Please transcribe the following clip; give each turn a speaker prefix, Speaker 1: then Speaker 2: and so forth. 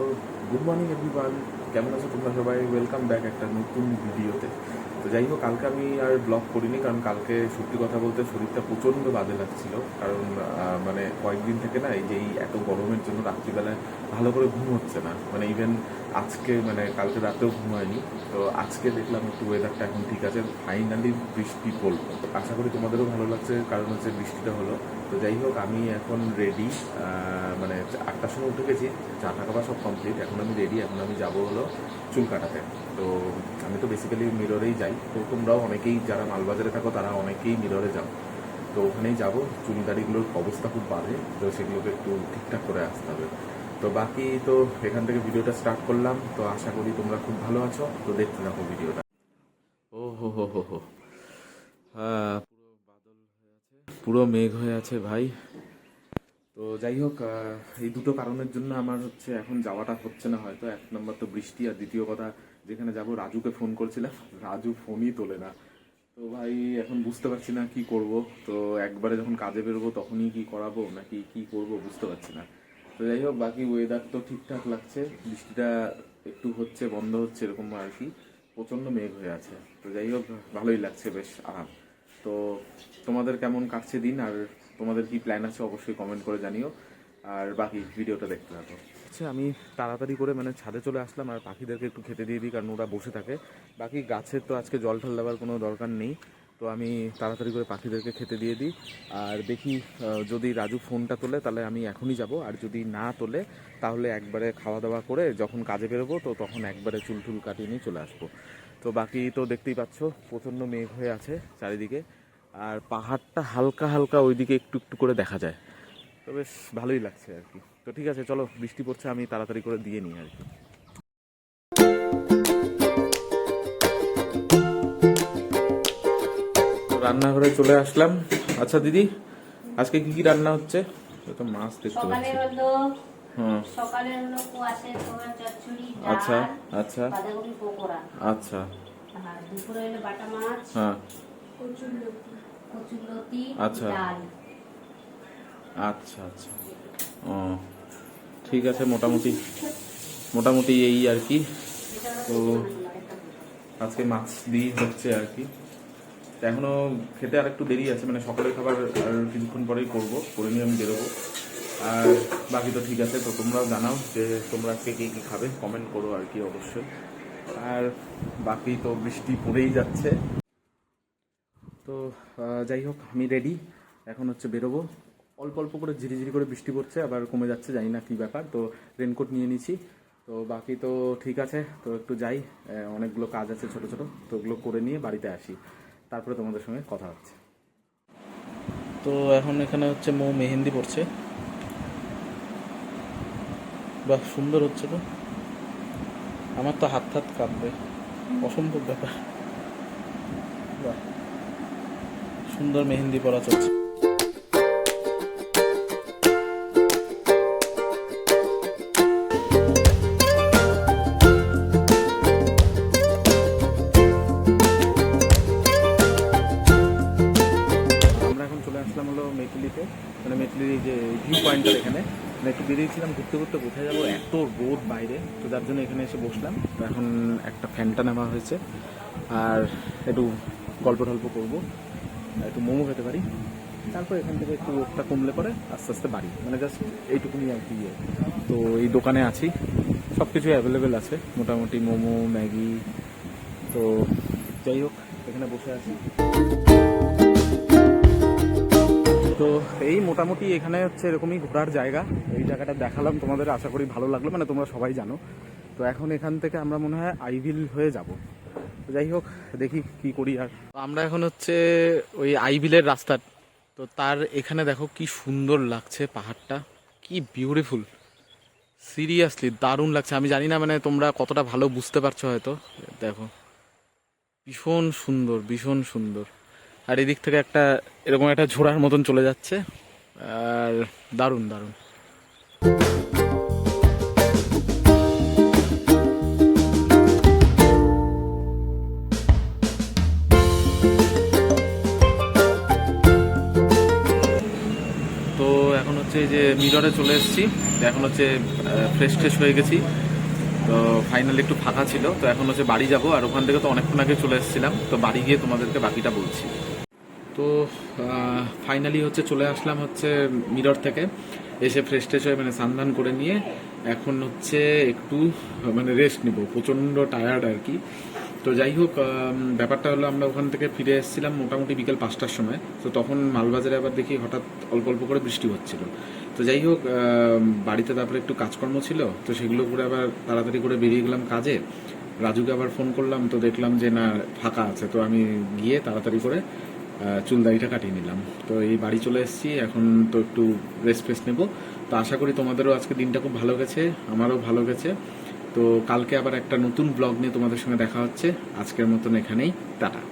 Speaker 1: So good morning everyone কেমন আছো তোমরা সবাই? ওয়েলকাম ব্যাক একটা নতুন ভিডিওতে তো যাই হোক, কালকে আমি আর ব্লগ করিনি, কারণ কালকে সত্যি কথা বলতে শরীরটা প্রচণ্ড বাজে লাগছিল। কারণ মানে কয়েকদিন থেকে না এই যে এই এত গরমের জন্য রাত্রিবেলায় ভালো করে ঘুম হচ্ছে না। মানে ইভেন আজকে মানে কালকে রাতেও ঘুম হয়নি তো আজকে দেখলাম একটু ওয়েদারটা এখন ঠিক আছে ফাইনালি বৃষ্টি পড়ল। আশা করি তোমাদেরও ভালো লাগছে, কারণ হচ্ছে বৃষ্টিটা হলো। তো যাই হোক, আমি এখন রেডি মানে আটটার সময় উঠে গেছি, চা টা খাওয়া সব কমপ্লিট এখন আমি রেডি এখন আমি যাব হলো চুল কাটাতে। তো আমি তো বেসিক্যালি মিররেই যাই, তো তোমরাও অনেকেই যারা মালবাজারে থাকো, তারা অনেকেই মিররে যাও। তো ওখানেই যাব, চুল দাড়িগুলোর অবস্থা খুব বাজে, তো সেগুলোকে একটু ঠিকঠাক করে আসতে হবে। তো বাকি তো এখান থেকে ভিডিওটা স্টার্ট করলাম তো আশা করি তোমরা খুব ভালো আছো তো দেখতে থাকো ভিডিওটা। ও হো হো হো হো। হ্যাঁ পুরো বাদল হয়ে আছে। পুরো মেঘ হয়ে আছে ভাই। তো যাই হোক এই দুটো কারণের জন্য আমার হচ্ছে এখন যাওয়াটা হচ্ছে না হয়তো এক নম্বর তো বৃষ্টি আর দ্বিতীয় কথা যেখানে যাব রাজুকে ফোন করছিলাম রাজু ফোনই তোলে না। তো ভাই এখন বুঝতে পারছি না কি করব তো একবারে যখন কাজে বেরোবো তখনই কি করাবো নাকি কি করব বুঝতে পারছি না। তো যাই হোক, বাকি ওয়েদার তো ঠিকঠাক লাগছে। বৃষ্টিটা একটু হচ্ছে, বন্ধ হচ্ছে এরকম আর কি। প্রচণ্ড মেঘ হয়ে আছে। তো যাই হোক, ভালোই লাগছে বেশ, আরাম। তো তোমাদের কেমন কাটছে দিন? আর তোমাদের কি প্ল্যান আছে অবশ্যই কমেন্ট করে জানিও। আর বাকি ভিডিওটা দেখতে থাকো। আচ্ছা আমি তাড়াতাড়ি করে মানে ছাদে চলে আসলাম, আর পাখিদেরকে একটু খেতে দিয়ে দিই, কারণ ওরা বসে থাকে। বাকি গাছের তো আজকে জল ঠল দেওয়ার কোনো দরকার নেই। তো আমি তাড়াতাড়ি করে পাখিদেরকে খেতে দিয়ে দিই। আর দেখি যদি রাজু ফোনটা তোলে, তাহলে আমি এখনই যাব। আর যদি না তোলে, তাহলে একবারে খাওয়া দাওয়া করে যখন কাজে বেরোবো, তো তখন একবারে চুল টুল কাটিয়ে নিয়ে চলে আসব। তো বাকি তো দেখতেই পাচ্ছ, প্রচণ্ড মেঘ হয়ে আছে চারিদিকে। আর পাহাড়টা হালকা হালকা ওইদিকে একটু একটু করে দেখা যায়। তো বেশ ভালোই লাগছে আর কি। তো ঠিক আছে, চলো, বৃষ্টি পড়ছে, আমি তাড়াতাড়ি করে দিয়ে নিই আর কি। রান্নাঘরে চলে আসলাম। আচ্ছা দিদি আজকে কি কি রান্না হচ্ছে? তো মাছ দেখতে
Speaker 2: সকালে
Speaker 1: পাচ্ছি।
Speaker 2: হলো
Speaker 1: হ্যাঁ।
Speaker 2: সকালে হলো কুয়াশে তোমার চচ্চড়ি
Speaker 1: আচ্ছা আচ্ছা।
Speaker 2: বাঁধাকপি পকোড়া।
Speaker 1: আচ্ছা।
Speaker 2: আর দুপুরে হলো বাটা মাছ
Speaker 1: হ্যাঁ।
Speaker 2: কচুরলতি
Speaker 1: আচ্ছা।
Speaker 2: ডাল।
Speaker 1: আচ্ছা আচ্ছা। ও ঠিক আছে মোটামুটি। মোটামুটি এই আর কি। তো আজকে মাছ দিয়ে হচ্ছে আর কি। তো এখনও খেতে আর একটু দেরি আছে মানে সকালের খাবার আর কিছুক্ষণ পরেই করব, করে নিয়ে আমি বেরোবো। আর বাকি তো ঠিক আছে, তো তোমরাও জানাও যে তোমরা কে কে কী খাবে কমেন্ট করো আর কি অবশ্যই। আর বাকি তো বৃষ্টি পড়েই যাচ্ছে। তো যাই হোক, আমি রেডি এখন হচ্ছে বেরোবো। অল্প অল্প করে ঝিরিঝিরি করে বৃষ্টি পড়ছে, আবার কমে যাচ্ছে, জানি না কী ব্যাপার। তো রেনকোট নিয়ে নিছি। তো বাকি তো ঠিক আছে, তো একটু যাই। অনেকগুলো কাজ আছে ছোট ছোট, তো ওগুলো করে নিয়ে বাড়িতে আসি। তারপরে তোমাদের সঙ্গে কথা হচ্ছে। তো এখন এখানে হচ্ছে মৌ মেহেন্দি পড়ছে। বাহ, সুন্দর হচ্ছে তো। আমার তো হাত হাত কাঁপবে। অসম্ভব ব্যাপার। বাহ, সুন্দর মেহেন্দি পড়া চলছে। মেটলিতে মানে মেটলির এই যে ভিউ পয়েন্টের এখানে। মানে একটু বেরিয়েছিলাম, ঘুরতে ঘুরতে কোথায় যাব, এত রোদ বাইরে। তো যার জন্য এখানে এসে বসলাম। তো এখন একটা ফ্যানটা নেওয়া হয়েছে। আর একটু গল্প টল্প করব। একটু মোমো খেতে পারি। তারপর এখান থেকে একটু রোদটা কমলে পরে আস্তে আস্তে বাড়ি। মানে জাস্ট এইটুকুনি আর কি। তো এই দোকানে আছি। সব কিছুই অ্যাভেলেবেল আছে। মোটামুটি মোমো, ম্যাগি। তো যাই হোক, এখানে বসে আছি। তো এই মোটামুটি এখানে হচ্ছে এরকমই ঘোরার জায়গা। এই জায়গাটা দেখালাম, তোমাদের আশা করি ভালো লাগল মানে তোমরা সবাই জানো। তো এখন এখান থেকে আমরা মনে হয় আইভিল হয়ে যাব। যাই হোক, দেখি কি করি আর। আমরা এখন হচ্ছে ওই আইভিলের রাস্তা। তো তার এখানে দেখো কি সুন্দর লাগছে পাহাড়টা। কি বিউটিফুল সিরিয়াসলি দারুণ লাগছে। আমি জানি না মানে তোমরা কতটা ভালো বুঝতে পারছ হয়তো। দেখো, ভীষণ সুন্দর ভীষণ সুন্দর। আর এদিক থেকে একটা এরকম একটা ঝোড়ার মতন চলে যাচ্ছে। আর দারুণ দারুণ। তো এখন হচ্ছে যে মিররে চলে এসেছি। এখন হচ্ছে ফ্রেশ ট্রেশ হয়ে গেছি। তো ফাইনালি একটু ফাঁকা ছিল। তো এখন হচ্ছে বাড়ি যাব। আর ওখান থেকে তো অনেকক্ষণ আগে চলে এসেছিলাম। তো বাড়ি গিয়ে তোমাদেরকে বাকিটা বলছি। তো ফাইনালি হচ্ছে চলে আসলাম হচ্ছে মিরর থেকে। এসে ফ্রেশ ট্রেশ হয়ে মানে স্নান করে নিয়ে এখন হচ্ছে একটু মানে রেস্ট নিব। প্রচণ্ড টায়ার্ড আর কি। তো যাই হোক ব্যাপারটা হলো আমরা ওখান থেকে ফিরে এসেছিলাম মোটামুটি বিকেল পাঁচটার সময়। তো তখন মালবাজারে আবার দেখি হঠাৎ অল্প অল্প করে বৃষ্টি হচ্ছিল। তো যাই হোক বাড়িতে তারপরে একটু কাজকর্ম ছিল। তো সেগুলো করে আবার তাড়াতাড়ি করে বেরিয়ে গেলাম কাজে। রাজুকে আবার ফোন করলাম। তো দেখলাম যে না, ফাঁকা আছে। তো আমি গিয়ে তাড়াতাড়ি করে চুল দাড়িটা কাটিয়ে নিলাম। তো এই বাড়ি চলে এসেছি, এখন তো একটু রেস্ট ফেস্ট নেব। তো আশা করি তোমাদেরও আজকে দিনটা খুব ভালো গেছে, আমারও ভালো গেছে। তো কালকে আবার একটা নতুন ব্লগ নিয়ে তোমাদের সঙ্গে দেখা হচ্ছে। আজকের মতন এখানেই, টাটা।